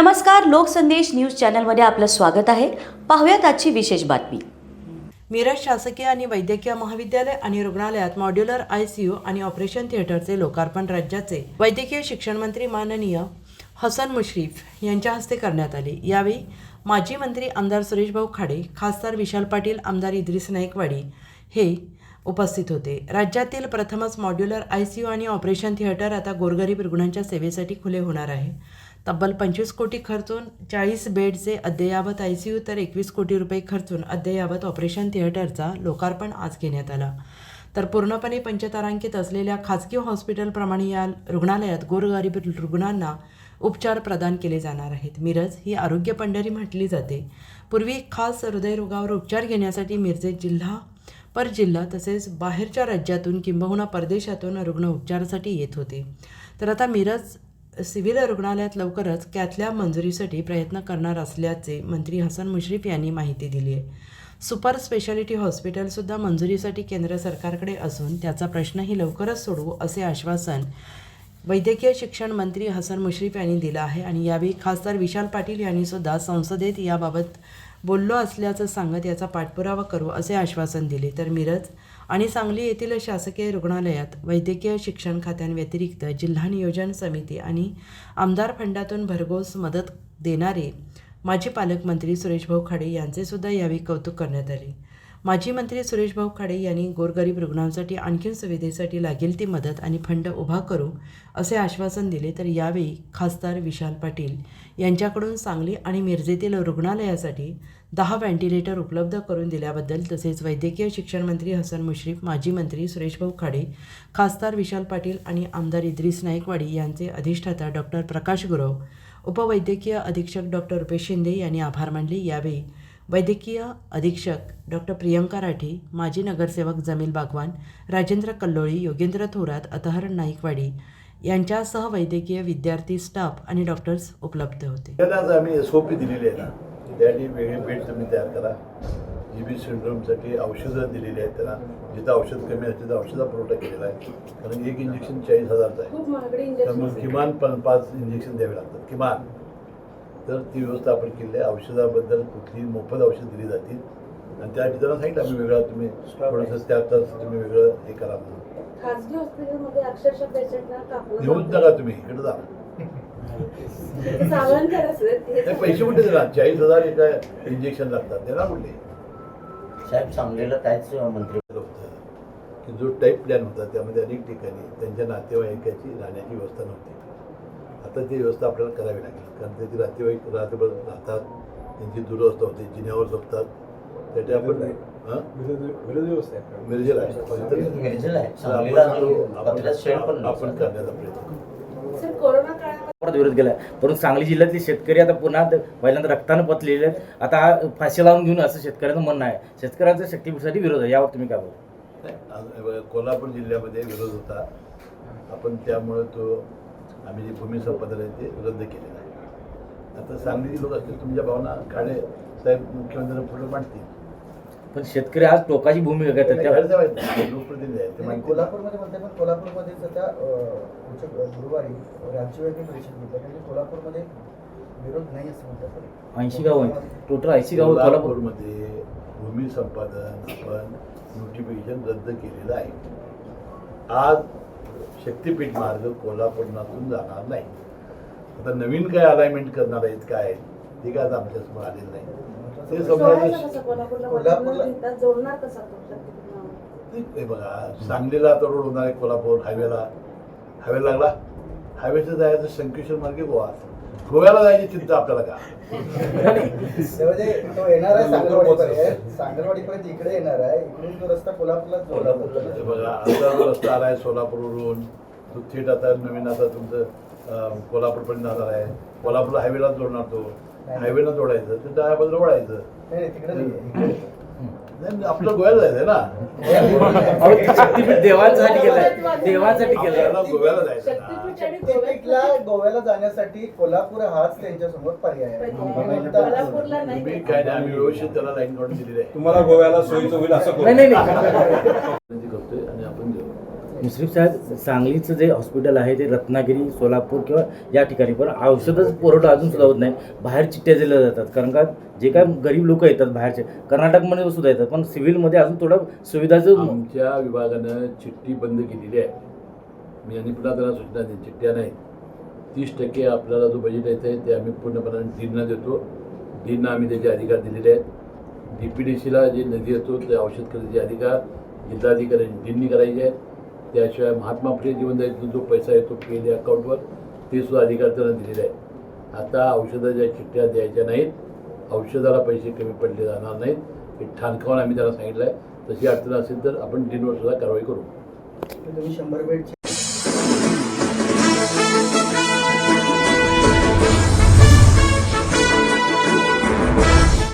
नमस्कार लोकसंदेश न्यूज चॅनलमध्ये आपलं स्वागत आहे. पाहूयात आजची विशेष बातमी. मिरज शासकीय आणि वैद्यकीय महाविद्यालय आणि रुग्णालयात मॉड्युलर आय सी यू आणि ऑपरेशन थिएटरचे लोकार्पण राज्याचे वैद्यकीय शिक्षण मंत्री माननीय हसन मुश्रीफ यांच्या हस्ते करण्यात आले. यावेळी माजी मंत्री आमदार सुरेशभाऊ खाडे खासदार विशाल पाटील आमदार इद्रिस नाईकवाडी हे उपस्थित होते. राज्यातील प्रथमच मॉड्युलर आय सी यू आणि ऑपरेशन थिएटर आता गोरगरीब रुग्णांच्या सेवेसाठी खुले होणार आहे. तब्बल पंचवीस कोटी खर्चून चाळीस बेडचे अद्ययावत आय सी यू तर एकवीस कोटी रुपये खर्चून अद्ययावत ऑपरेशन थिएटरचा लोकार्पण आज घेण्यात आला. तर पूर्णपणे पंचतारांकित असलेल्या खाजगी हॉस्पिटलप्रमाणे या रुग्णालयात गोरगरीब रुग्णांना उपचार प्रदान केले जाणार आहेत. मिरज ही आरोग्य पंढरी म्हटली जाते. पूर्वी खास हृदयरोगावर उपचार घेण्यासाठी मिरजेत जिल्हा पर जिल्हा तसेच बाहेरच्या राज्यातून किंबहुना परदेशातून रुग्ण उपचारासाठी येत होते. तर आता मिरज सिव्हिल रुग्णालयात लवकरच कॅथल्या मंजुरीसाठी प्रयत्न करणार असल्याचे मंत्री हसन मुश्रीफ यांनी माहिती दिली आहे. सुपर स्पेशालिटी हॉस्पिटलसुद्धा मंजुरीसाठी केंद्र सरकारकडे असून त्याचा प्रश्नही लवकरच सोडवू असे आश्वासन वैद्यकीय शिक्षण मंत्री हसन मुश्रीफ यांनी दिलं आहे आणि यावेळी खासदार विशाल पाटील यांनीसुद्धा संसदेत याबाबत बोललो असल्याचं सांगत याचा पाठपुरावा करू असे आश्वासन दिले. तर मिरज आणि सांगली येथील शासकीय रुग्णालयात वैद्यकीय शिक्षण खात्यांव्यतिरिक्त जिल्हा नियोजन समिती आणि आमदार फंडातून भरघोस मदत देणारे माजी पालकमंत्री सुरेशभाऊ खाडे यांचे सुद्धा यावेळी कौतुक करण्यात आले. माजी मंत्री सुरेशभाऊ खाडे यांनी गोरगरीब रुग्णांसाठी आणखीन सुविधेसाठी लागेल ती मदत आणि फंड उभा करू असे आश्वासन दिले तर यावेळी खासदार विशाल पाटील यांच्याकडून सांगली आणि मिरजेतील रुग्णालयासाठी दहा व्हेंटिलेटर उपलब्ध करून दिल्याबद्दल तसेच वैद्यकीय शिक्षण मंत्री हसन मुश्रीफ माजी मंत्री सुरेशभाऊ खाडे खासदार विशाल पाटील आणि आमदार इद्रिस नाईकवाडी यांचे अधिष्ठाता डॉक्टर प्रकाश गुरव उपवैद्यकीय अधीक्षक डॉक्टर रुपेश शिंदे यांनी आभार मानले. यावेळी वैद्यकीय अधीक्षक डॉक्टर प्रियंका राठी माजी नगरसेवक जमील बागवान राजेंद्र कल्लोळी योगेंद्र थोरात अतहर नाईकवाडी यांच्यासह वैद्यकीय विद्यार्थी स्टाफ आणि डॉक्टर्स उपलब्ध होते. त्याला आज आम्ही एस ओ पी दिलेली आहे ना त्यासाठी वेगळे बेड तुम्ही तयार करा. जी बी सिंड्रोमसाठी औषधं दिलेली आहेत त्यांना जिथं औषध कमी आहे तिथं औषधा पुरवठा केलेला आहे. कारण एक इंजेक्शन चाळीस हजारचं आहे. त्यामुळे इंजेक्शन किमान पण पाच इंजेक्शन द्यावे लागतात किमान. तर ती व्यवस्था आपण केली आहे. औषधाबद्दल कुठली मोफत औषध दिली जातील. आणि त्या ठिकाणी सांगितलं आम्ही वेगळा तुम्ही थोडंसं त्यात तुम्ही वेगळं हे करा म्हणून. खासगी हॉस्पिटलमध्ये अक्षरशः पेशंटला जातं. नका तुम्ही इकडे जा. पैसे कुठे देणार? चाळीस हजार एका इंजेक्शन लागतात. देणार कुठले? साहेब सांगलीला काहीच मंत्री होतं की जो टाईप प्लॅन होता त्यामध्ये अनेक ठिकाणी त्यांच्या नातेवाईकाची राहण्याची व्यवस्था नव्हती. आता ती व्यवस्था आपल्याला करावी लागेल. कारण त्याची नातेवाईक रात्रभर राहतात त्यांची दुरवस्था होते जिन्यावर झोपतात. त्याच्या आपण हां? मिरजेला आहे. आपण करण्याचा प्रयत्न परत विरोध केला परंतु सांगली जिल्ह्यातले शेतकरी आता पुन्हा पहिल्यांदा रक्तानं पतलेले आहेत. आता हा फाशी लावून घेऊन असं शेतकऱ्याचं म्हणणं आहे. शेतकऱ्यांचा शक्तीपीठासाठी विरोध आहे. यावर तुम्ही काय बघा, कोल्हापूर जिल्ह्यामध्ये विरोध होता. आपण त्यामुळं तो आम्ही जे भूमी संपादन आहे ते रद्द केलेलं आहे आता सांगलीचे लोक असतील तुमच्या भावना खाडे साहेब मुख्यमंत्र्यांना पुढे मांडतील पण शेतकरी आज टोकाची भूमिका घेतात लोकप्रतिनिधी आहेत ते नाही, मांडतील. कोल्हापूरमध्ये म्हणते पण कोल्हापूरमध्ये सध्या अं, पुढच्या गुरुवारी राज्यव्यापी परिषद घेतात म्हणजे कोल्हापूरमध्ये विरोध नाही असं म्हणतात. ऐंशी गाव आहेत. टोटल ऐंशी गाव कोल्हापूर. कोल्हापूरमध्ये भूमी संपादन आपण नोटिफिकेशन रद्द केलेलं आहे. आज शक्तीपीठ मार्ग कोल्हापूरनातून जाणार नाही. आता नवीन काय अलाइनमेंट करणार आहेत काय ते काय आज आमच्यासमोर आलेलं नाही. ते समजायचं बघा सांगलीला आता रोड होणार आहे कोल्हापूर हायवेला हायवे लागला? हायवेचं जायचं शंकेश्वर मार्गे गोवा. गोव्याला जायची चिंता आपल्याला का? म्हणजे तो येणार आहे सांगलवाडीपर्यंत सांगलवाडीपर्यंत इकडे येणार आहे. इकडून तो रस्ता कोल्हापूरला जोडला बघा. आता रस्ता आला आहे सोलापूरवरून. तो थेट आता नवीन आता तुमचं कोल्हापूरपर्यंत जाणार आहे. कोल्हापूरला हायवेला जोडणार तो. हायवेला जोडायचं तर त्या बाजूला वळायचं नाही आपलं गोव्याला जायचं ना. ते देवांसाठी केलंय देवांसाठी केलंय गोव्याला जायचं शक्तीपीठला गोव्याला जाण्यासाठी कोल्हापूर हाच त्यांच्यासमोर पर्याय आहे. कोल्हापूरला नाही तुम्ही काय नाही आम्ही व्यवस्थित त्याला लाईन काढून दिलेली आहे. तुम्हाला गोव्याला सोयीचं होईल असं करू नाही नाही नाही विनंती करतोय आणि आपण देऊ मुश्रीफ साहेब सांगलीचं जे हॉस्पिटल आहे ते रत्नागिरी सोलापूर किंवा या ठिकाणी. पण औषधाचा पुरवठा अजून सुद्धा होत नाही. बाहेर चिठ्ठ्या दिल्या जातात. कारण का जे काय गरीब लोक येतात बाहेरचे कर्नाटकमध्ये सुद्धा येतात. पण सिव्हिलमध्ये अजून थोडं सुविधाचं आमच्या विभागानं चिठ्ठी बंद केलेली आहे. मी आणि पुन्हा त्यांना सूचना दिली चिठ्ठ्या नाही. तीस टक्के आपल्याला जो बजेट येतं आहे ते आम्ही पूर्णपणे डीनना देतो. डीनना आम्ही त्याचे अधिकार दिलेले आहेत. डी पी डी सीला जे निधी येतो ते औषध खरेदीचे अधिकार जिल्हाधिकारी डीननी करायचे आहेत. त्याशिवाय महात्मा फुले जीवन जो पैसा येतो पी अकाउंटवर ते सुद्धा अधिकार त्यांना दिलेले आहेत. आता औषधाच्या चिठ्ठ्या द्यायच्या नाहीत औषधाला पैसे कमी पडले जाणार नाहीत. हे ठाणकावून आम्ही त्यांना सांगितलं आहे तशी अडचण असेल तर आपण डीनवर सुद्धा कारवाई करू. तुम्ही शंभर बेडची